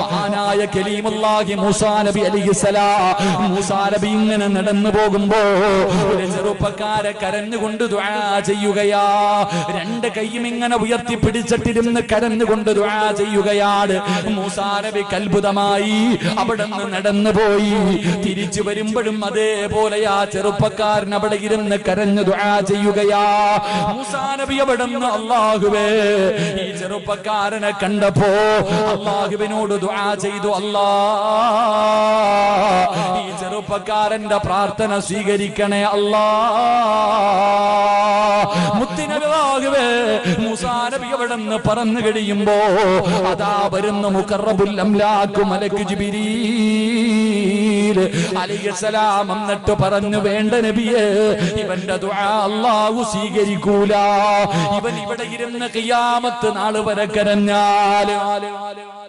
മഹാനായ കലീമുല്ലാഹി മൂസാ നബി അലിഹിസലാം മൂസാ നബി ഇങ്ങനെ നടന്നു പോകുമ്പോ ഒരു ചെറുപ്പക്കാരെ കരഞ്ഞുകൊണ്ട് ദുആ ചെയ്യുകയാ. രണ്ട് കൈയും ഇങ്ങനെ ഉയർത്തി പിടിച്ചിട്ടിരുന്ന് കരഞ്ഞുകൊണ്ട് ദുആ ചെയ്യുകയാണ്. മൂസാ നബി കൽബുതമായി അവിടെ നിന്ന് നടന്നു പോയി. തിരിച്ചു വരുമ്പോഴും അതേപോലെ ആ ചെറുപ്പക്കാരൻ അവിടെ ഇരുന്ന് കരഞ്ഞു ദുആ ചെയ്യുകയാ. മൂസാ നബി അവിടെ നിന്ന് അള്ളാഹുവേ ഈ ചെറുപ്പക്കാരനെ കണ്ടപ്പോ അള്ളാഹുവിനോട് ദുആ ചെയ്തു. അല്ലാ ഈ ചെറുപ്പക്കാരന്റെ പ്രാർത്ഥന സ്വീകരിക്കണേ അല്ലാ. മുത്തിനബിവാകുവേ മൂസാ നബി അവിടെ നിന്ന് പറന്നു കഴിയുമ്പോ അതാ വരുന്ന മുഖറബുൽ അംലാക്കു മലക്ക് ജിബിരീൽ അലൈഹിസ്സലാം എന്നിട്ട് പറഞ്ഞു വേണ്ട നബിയെ ഇവന്റെ അല്ലാഹു സ്വീകരിക്കൂല. ഇവൻ ഇവിടെ ഇരുന്ന് കയ്യാമത്ത് നാൾ വരെ കരഞ്ഞാൽ